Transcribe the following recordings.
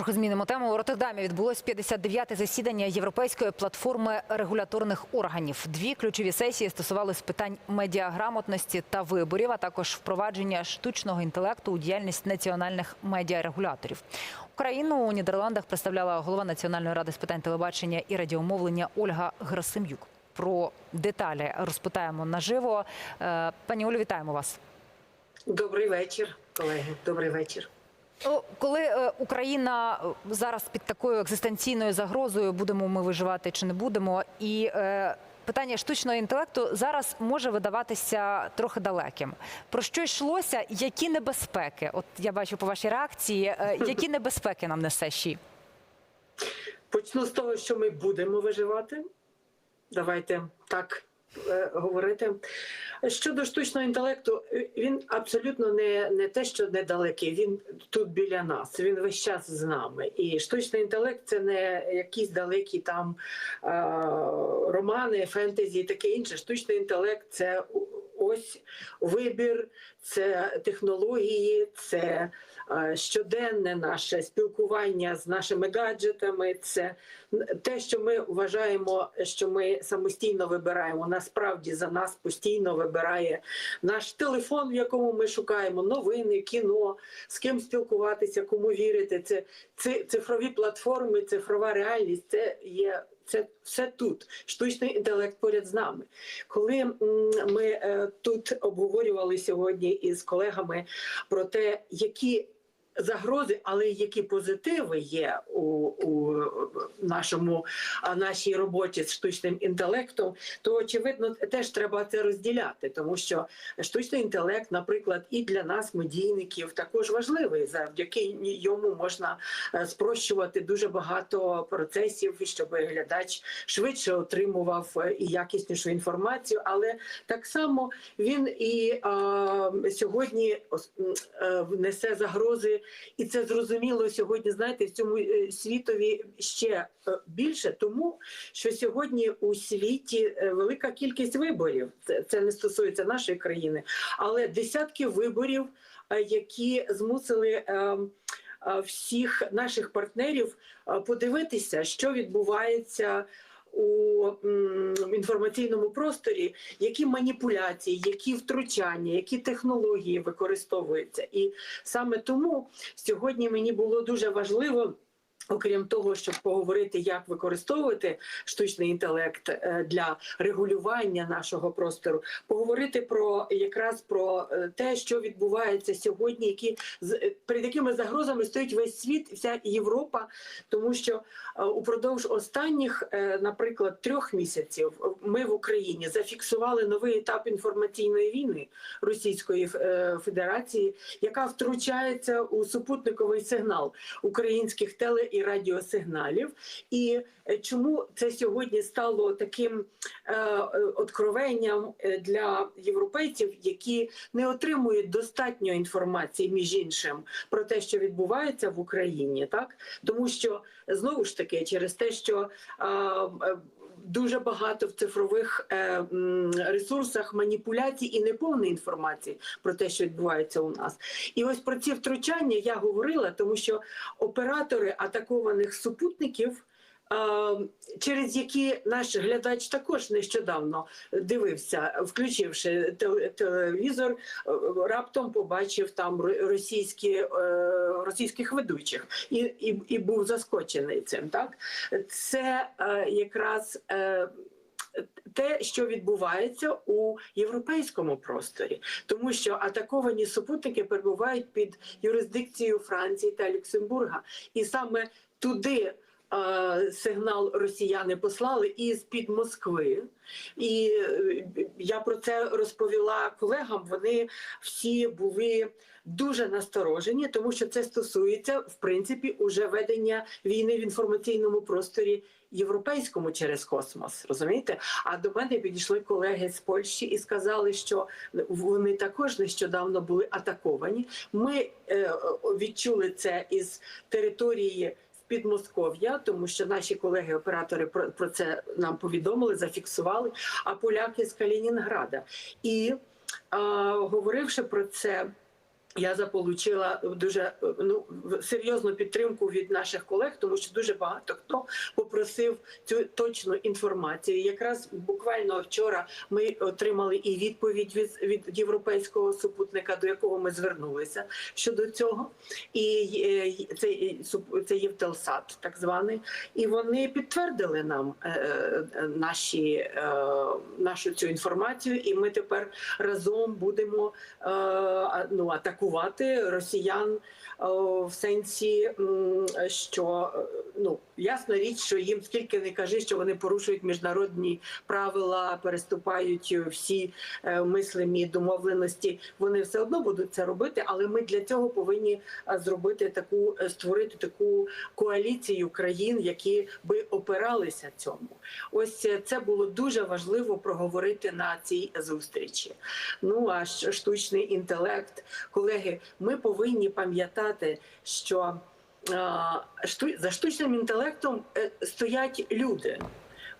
Трохи змінимо тему. У Роттердамі відбулось 59-те засідання Європейської платформи регуляторних органів. Дві ключові сесії стосувались питань медіаграмотності та виборів, а також впровадження штучного інтелекту у діяльність національних медіарегуляторів. Україну у Нідерландах представляла голова Національної ради з питань телебачення і радіомовлення Ольга Герасим'юк. Про деталі розпитаємо наживо. Е, Пані Олю, вітаємо вас. Добрий вечір, колеги. Добрий вечір. О, Коли е, Україна е, зараз під такою екзистенційною загрозою, будемо ми виживати чи не будемо, і е, питання штучного інтелекту зараз може видаватися трохи далеким. Про що йшлося? Які небезпеки? От я бачу по вашій реакції, які небезпеки нам несе ЩІ? Почну з того, що ми будемо виживати. Давайте так говорити. Щодо штучного інтелекту, е, він абсолютно не, не те, що недалекий, він тут біля нас, він весь час з нами. І штучний інтелект це не якісь далекі там е, романи, фентезі і таке інше. Штучний інтелект це ось вибір, це технології, це е, щоденне наше спілкування з нашими гаджетами. Це те, що ми вважаємо, що ми самостійно вибираємо. Насправді за нас постійно вибирає наш телефон, в якому ми шукаємо новини, кіно, з ким спілкуватися, кому вірити. Це, це цифрові платформи, цифрова реальність. Це є. Це все тут, штучний інтелект поряд з нами. Коли ми е, тут обговорювали сьогодні із колегами про те, які загрози, але які позитиви є у, у нашому нашій роботі з штучним інтелектом, то очевидно теж треба це розділяти, тому що штучний інтелект, наприклад, і для нас, медійників, також важливий. Завдяки йому можна е, спрощувати дуже багато процесів, щоб глядач швидше отримував е, і якіснішу інформацію. Але так само він і е, сьогодні е, несе загрози, і це зрозуміло сьогодні. Знаєте, в цьому е, світові ще е, більше, тому що сьогодні у світі е, велика кількість виборів. Це, не стосується нашої країни, але десятки виборів, які змусили. Всіх наших партнерів подивитися, що відбувається у інформаційному просторі, які маніпуляції, які втручання, які технології використовуються. І саме тому сьогодні мені було дуже важливо. Окрім того, щоб поговорити, як використовувати штучний інтелект е, для регулювання нашого простору, поговорити про якраз про е, те, що відбувається сьогодні, які е, перед якими загрозами стоїть весь світ, вся Європа, тому що упродовж останніх, наприклад, трьох місяців ми в Україні зафіксували новий етап інформаційної війни Російської Федерації, яка втручається у супутниковий сигнал українських теле і радіосигналів. І е, чому це сьогодні стало таким е, откровенням е, для європейців, які не отримують достатньо інформації, між іншим, про те, що відбувається в Україні, так тому що знову ж таки через те, що Дуже багато в цифрових е, ресурсах маніпуляцій і неповної інформації про те, що відбувається у нас. І ось про ці втручання я говорила, тому що оператори атакованих супутників. Через які наш глядач також нещодавно дивився, включивши те- телевізор, раптом побачив там російські е, російських ведучих і, і, і був заскочений цим. Так це е, якраз. Е, те, що відбувається у європейському просторі, тому що атаковані супутники перебувають під юрисдикцією Франції та Люксембурга, і саме туди сигнал росіяни послали із під Москви. І е, я про це розповіла колегам. Вони всі були дуже насторожені, тому що це стосується в принципі уже ведення війни в інформаційному просторі європейському через космос. Розумієте? А до мене підійшли колеги з Польщі і сказали, що вони також нещодавно були атаковані. Ми е, відчули це із території. Підмосков'я, тому що наші колеги-оператори про, це нам повідомили, зафіксували, а поляки з Калінінграда. І е, говоривши про це, Я заполучила дуже е, ну серйозну підтримку від наших колег, тому що дуже багато хто попросив цю точну інформацію. Якраз буквально вчора ми отримали і відповідь від, від європейського супутника, до якого ми звернулися щодо цього. І е, це, це Євтелсат, так званий, і вони підтвердили нам е, е, наші, е, нашу цю інформацію, і ми тепер разом будемо е, ну, атакувати росіян е, в сенсі, що е, ну ясна річ, що їм скільки не кажи, що вони порушують міжнародні правила, переступають всі е, мислимі домовленості. Вони все одно будуть це робити, але ми для цього повинні е, зробити таку е, створити таку коаліцію країн, які би опиралися цьому. Ось е, це було дуже важливо проговорити на цій зустрічі. Ну а штучний інтелект, колеги, ми повинні пам'ятати, що е, за штучним інтелектом е, стоять люди.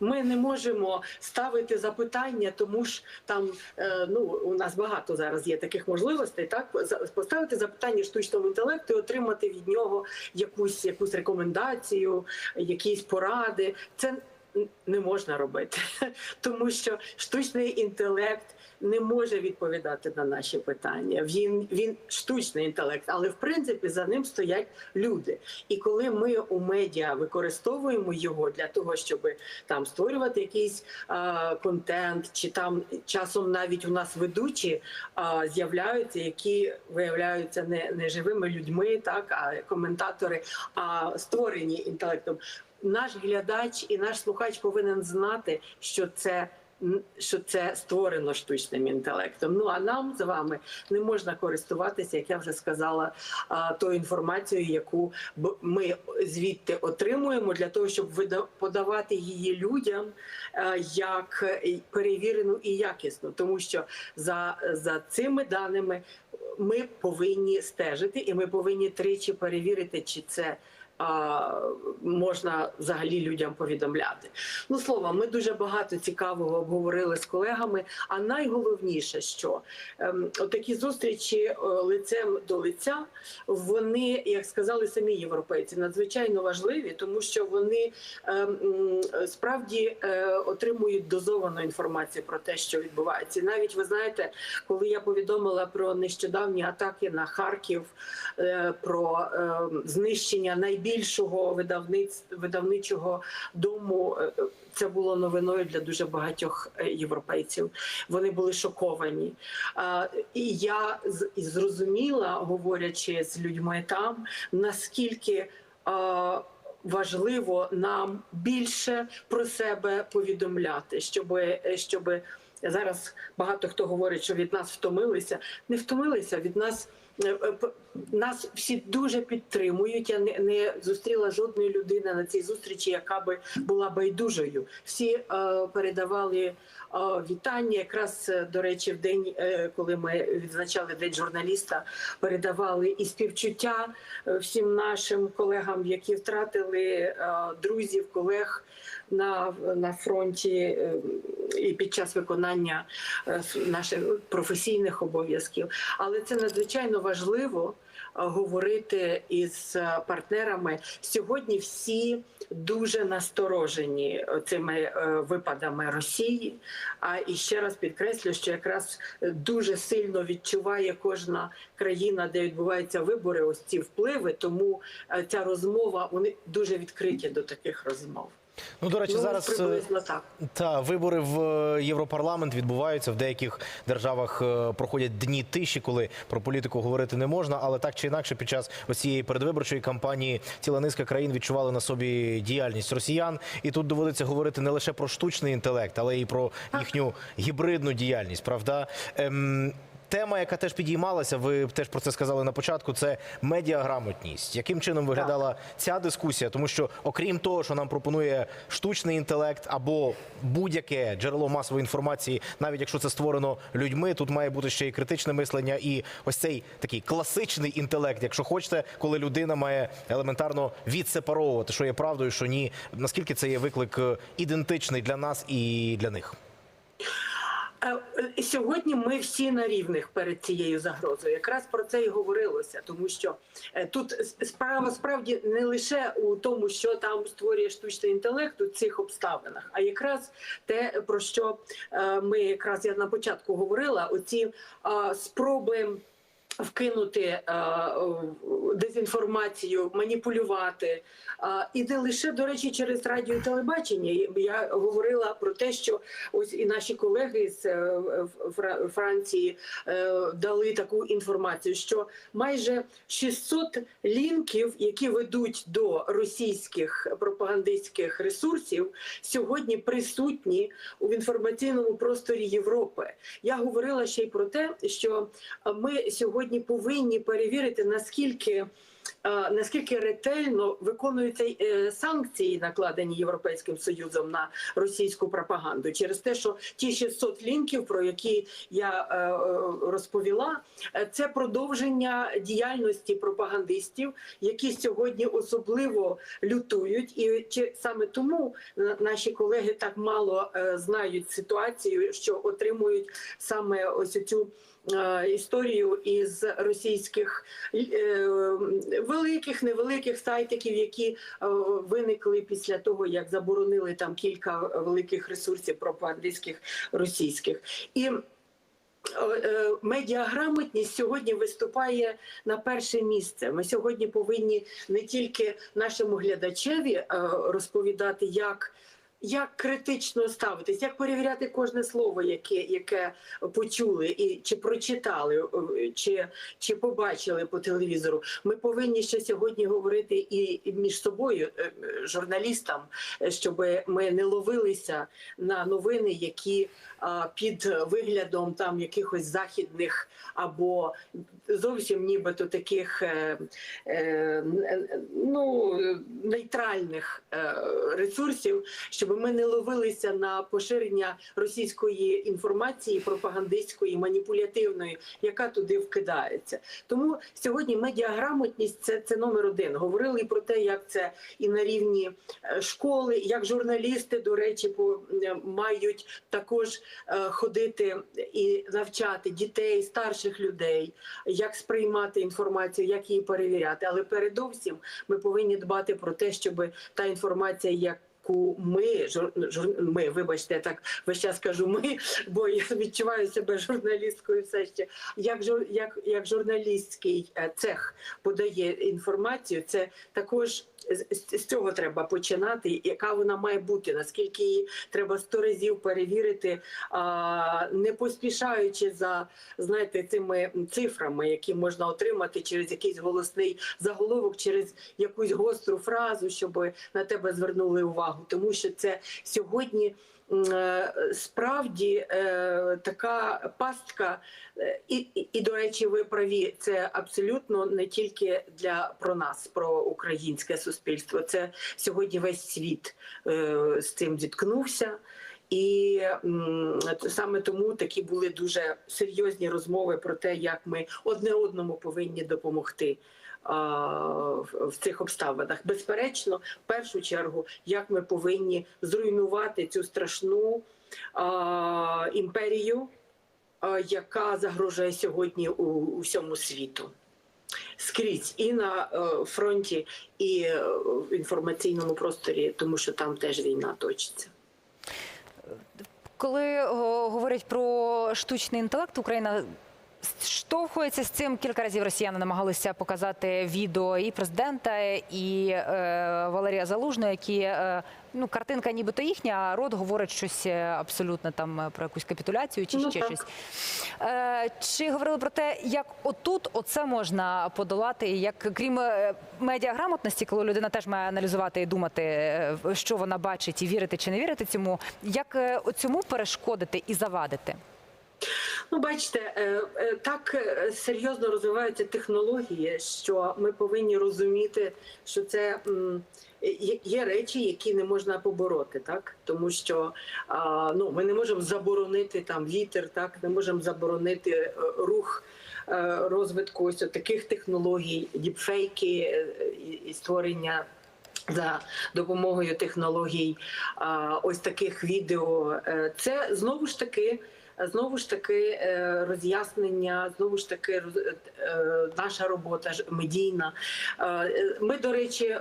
Ми не можемо ставити запитання, тому ж там е, ну у нас багато зараз є таких можливостей. Так поставити запитання штучному інтелекту і отримати від нього якусь якусь рекомендацію, якісь поради. Це не можна робити, тому що штучний інтелект не може відповідати на наші питання. Він він штучний інтелект, але в принципі за ним стоять люди. І коли ми у медіа використовуємо його для того, щоб там створювати якийсь а, контент, чи там часом навіть у нас ведучі а, з'являються, які виявляються не, не живими людьми, так а коментатори, а створені інтелектом. Наш глядач і наш слухач повинен знати, що це що це створено штучним інтелектом. Ну а нам з вами не можна користуватися, як я вже сказала, тою інформацією, яку ми звідти отримуємо, для того, щоб подавати її людям е, як перевірену і якісну, тому що за, за цими даними ми повинні стежити, і ми повинні тричі перевірити, чи це. Можна взагалі людям повідомляти. Ну словом, ми дуже багато цікавого обговорили з колегами. А найголовніше, що ем, такі зустрічі е, лицем до лиця, вони, як сказали самі європейці, надзвичайно важливі, тому що вони ем, справді е, отримують дозовану інформацію про те, що відбувається. Навіть ви знаєте, коли я повідомила про нещодавні атаки на Харків, е, про е, знищення найбільшого видавниць видавничого дому. е, Це було новиною для дуже багатьох е, європейців. Вони були шоковані. І я зрозуміла, говорячи з людьми там, наскільки важливо нам більше про себе повідомляти, щоб, щоб зараз багато хто говорить, що від нас втомилися. Не втомилися від нас. Е, е, Нас всі дуже підтримують. Я не, не зустріла жодної людини на цій зустрічі, яка би була байдужою. Всі е, передавали е, вітання. Якраз е, до речі, в день, е, коли ми відзначали день журналіста, передавали і співчуття всім нашим колегам, які втратили е, друзів, колег на, на фронті і під час виконання наших професійних обов'язків. Але це надзвичайно важливо. Е, Говорити із е, партнерами сьогодні всі дуже насторожені е, цими е, випадами Росії. А і ще раз підкреслю, що якраз дуже сильно відчуває кожна країна, де відбуваються вибори, ось ці впливи. Тому ця розмова вони дуже відкриті до таких розмов. Ну, до речі, ну, зараз е, приблизно так. та вибори в е, Європарламент відбуваються в деяких державах. е, Проходять дні тиші, коли про політику говорити не можна. Але так чи інакше, під час ось цієї передвиборчої кампанії ціла низка країн відчували на собі діяльність росіян. І тут доводиться говорити не лише про штучний інтелект, але і про їхню гібридну діяльність. Правда. Ем, Тема, яка теж підіймалася, ви теж про це сказали на початку. Це медіаграмотність. Яким чином виглядала ця дискусія? Тому що, окрім того, що нам пропонує штучний інтелект або будь-яке джерело масової інформації, навіть якщо це створено людьми, тут має бути ще і критичне мислення, і ось цей такий класичний інтелект, якщо хочете, коли людина має елементарно відсепаровувати, що є правдою, що ні. Наскільки це є виклик е, ідентичний для нас і для них? Е, Сьогодні ми всі на рівних перед цією загрозою. Якраз про це і говорилося, тому що е, тут справа справді не лише у тому, що там створює штучний інтелект у цих обставинах, а якраз те, про що е, ми якраз я на початку говорила: оці спроби. Вкинути е, дезінформацію, маніпулювати і не лише до речі через радіо і телебачення. Я говорила про те, що ось і наші колеги з е, Франції е, дали таку інформацію, що майже 600 лінків, які ведуть до російських пропагандистських ресурсів, сьогодні присутні у інформаційному просторі Європи. Я говорила ще й про те, що ми сьогодні повинні перевірити наскільки. е, Наскільки ретельно виконуються е, санкції, накладені Європейським Союзом на російську пропаганду, через те, що ті 600 лінків, про які я е, розповіла, це продовження діяльності пропагандистів, які сьогодні особливо лютують, і саме тому наші колеги так мало знають ситуацію, що отримують саме ось цю. Е, Історію із російських е, великих, невеликих сайтиків, які е, виникли після того, як заборонили там кілька великих ресурсів пропагандистських російських. І медіаграмотність сьогодні виступає на перше місце. Ми сьогодні повинні не тільки нашому глядачеві розповідати, як. Як критично ставитись, як перевіряти кожне слово, яке, яке почули, і чи прочитали, е, чи, чи побачили по телевізору. Ми повинні ще сьогодні говорити і між собою, е, журналістам, щоб ми не ловилися на новини, які під виглядом там якихось західних або зовсім нібито таких е, ну, нейтральних ресурсів, щоб ми не ловилися на поширення російської інформації, пропагандистської, маніпулятивної, яка туди вкидається. Тому сьогодні медіаграмотність це, це номер один. Говорили про те, як це і на рівні е, школи, як журналісти, до речі, по, мають також е, ходити і навчати дітей, старших людей, як сприймати інформацію, як її перевіряти. Але передовсім ми повинні дбати про те, щоб та інформація, як яку ми жур, жур, ми, вибачте, я так весь час кажу ми, бо я відчуваю себе журналісткою все ще. Як жур, як, як журналістський е, цех подає інформацію, це також з, з- цього треба починати. Яка вона має бути? Наскільки її треба сто разів перевірити, а, не поспішаючи за знаєте цими цифрами, які можна отримати через якийсь голосний заголовок, через якусь гостру фразу, щоб на тебе звернули увагу, тому що це сьогодні. Е, Справді е, така пастка, е, і, і, до речі, ви праві. Це абсолютно не тільки для про нас, про українське суспільство. Це сьогодні весь світ з цим зіткнувся. І саме тому такі були дуже серйозні розмови про те, як ми одне одному повинні допомогти в цих обставинах. Безперечно, в першу чергу, як ми повинні зруйнувати цю страшну імперію, яка загрожує сьогодні у, всьому світу. Скрізь і на е, фронті, і е, в інформаційному просторі, тому що там теж війна точиться. Коли говорять про штучний інтелект, Україна штовхується з цим. Кілька разів росіяни намагалися показати відео і президента, і е, Валерія Залужного, які е, ну картинка нібито їхня, а рот говорить щось е, абсолютно там е, про якусь капітуляцію чи Ну, ще так. щось. Е, чи говорили про те, як отут оце можна подолати, як крім е, медіаграмотності, коли людина теж має аналізувати і думати, що вона бачить, і вірити чи не вірити цьому, як цьому перешкодити і завадити? Ну, бачите, е, е, так е, серйозно розвиваються технології, що ми повинні розуміти, що це є- речі, які не можна побороти, так тому що ну ми не можемо заборонити там вітер, так не можемо заборонити рух. Розвитку ось таких технологій, діпфейки і- створення за допомогою технологій ось таких відео. Це знову ж таки знову ж таки е, роз'яснення, знову ж таки е, наша робота медійна. Е, Ми, до речі,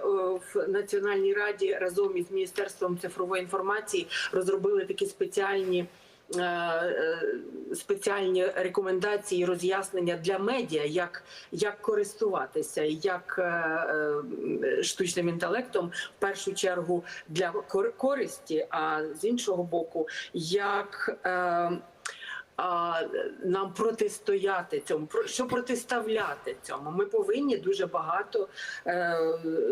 в Національній раді разом із Міністерством цифрової інформації розробили такі спеціальні. Спеціальні рекомендації, роз'яснення для медіа, як, як користуватися, як штучним інтелектом в першу чергу для кор- користі, а з іншого боку, як а, нам протистояти цьому, що протиставляти цьому. Ми повинні дуже багато е,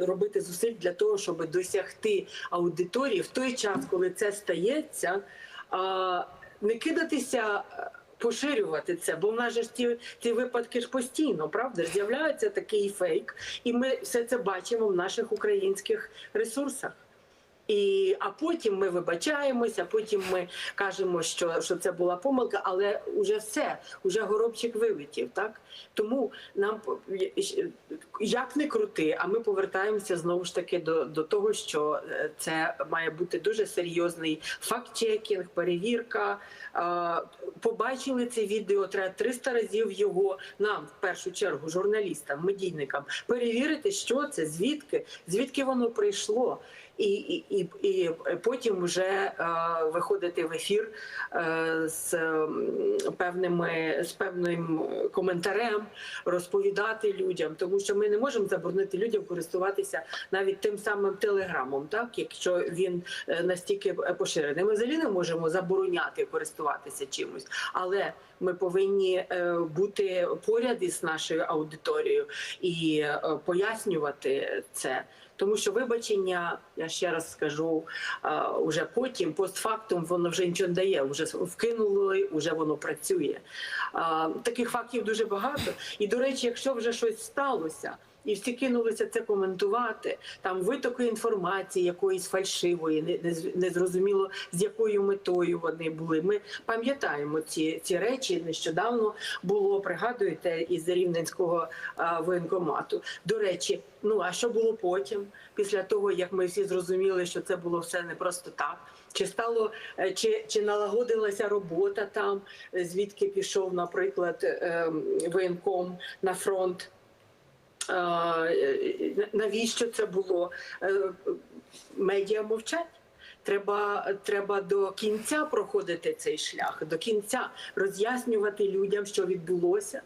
робити зусиль для того, щоб досягти аудиторії в той час, коли це стається, а, не кидатися. е, Поширювати це, бо в нас ж ті, ті випадки ж постійно, правда? З'являється такий фейк, і ми все це бачимо в наших українських ресурсах. І, а потім ми вибачаємося, потім ми кажемо, що, що це була помилка, але вже все, вже горобчик вилетів. Так тому нам як не крути, а ми повертаємося знову ж таки до, до того, що е, це має бути дуже серйозний факт-чекінг, перевірка. Побачили це відео, треба 300 разів його нам в першу чергу, журналістам, медійникам, перевірити, що це, звідки, звідки воно прийшло і, і, і, і потім вже е, виходити в ефір е, з певними з певним коментарем, розповідати людям, тому що ми не можемо заборонити людям користуватися навіть тим самим телеграмом, так якщо він е, настільки поширений. Ми взагалі не можемо забороняти користуватися чимось, але ми повинні бути поряд із нашою аудиторією і пояснювати це. Тому що вибачення, я ще раз скажу, уже потім, постфактум, воно вже нічого не дає. Вже вкинули, вже воно працює. Таких фактів дуже багато. І до речі, якщо вже щось сталося. І всі кинулися це коментувати. Там витоки інформації якоїсь фальшивої, не, не, з- якою метою вони були. Ми пам'ятаємо ці, ці речі. Нещодавно було, пригадуєте, із Рівненського а, воєнкомату. До речі, ну а що було потім, після того як ми всі зрозуміли, що це було все не просто так. Чи стало е, чи, чи налагодилася робота там, е, звідки пішов, наприклад, ем, воєнком на фронт? Е, е, Навіщо це було? Е, Медіа мовчать. Треба, треба до кінця проходити цей шлях, до кінця роз'яснювати людям, що відбулося.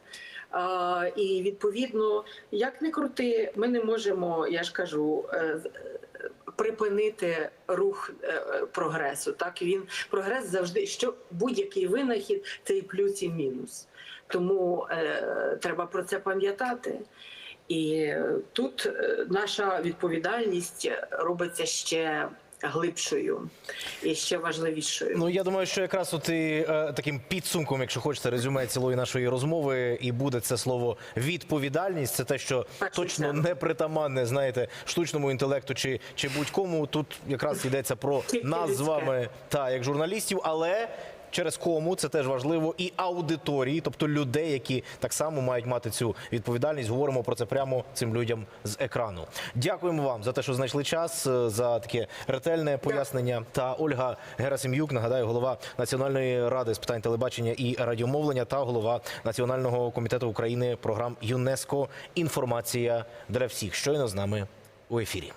І відповідно, як не крути, ми не можемо, я ж кажу, е, е, припинити рух е, е, прогресу. Так він прогрес завжди, що будь-який винахід це і плюс, і мінус. Тому е, треба про це пам'ятати. І тут е, наша відповідальність робиться ще глибшою і ще важливішою. Ну я думаю, що якраз от і е, таким підсумком, якщо хочете, резюме цілої нашої розмови, і буде це слово відповідальність. Це те, що Перше точно чергу. не притаманне, знаєте, штучному інтелекту чи, чи будь-кому. Тут якраз йдеться про Тільки нас з вами та як журналістів, але. Через кому це теж важливо, і аудиторії, тобто людей, які так само мають мати цю відповідальність. Говоримо про це прямо цим людям з екрану. Дякуємо вам за те, що знайшли час е, за таке ретельне пояснення. Та Ольга Герасим'юк, нагадаю, голова Національної ради з питань телебачення і радіомовлення та голова Національного комітету України програм ЮНЕСКО. Інформація для всіх. Щойно з нами у ефірі.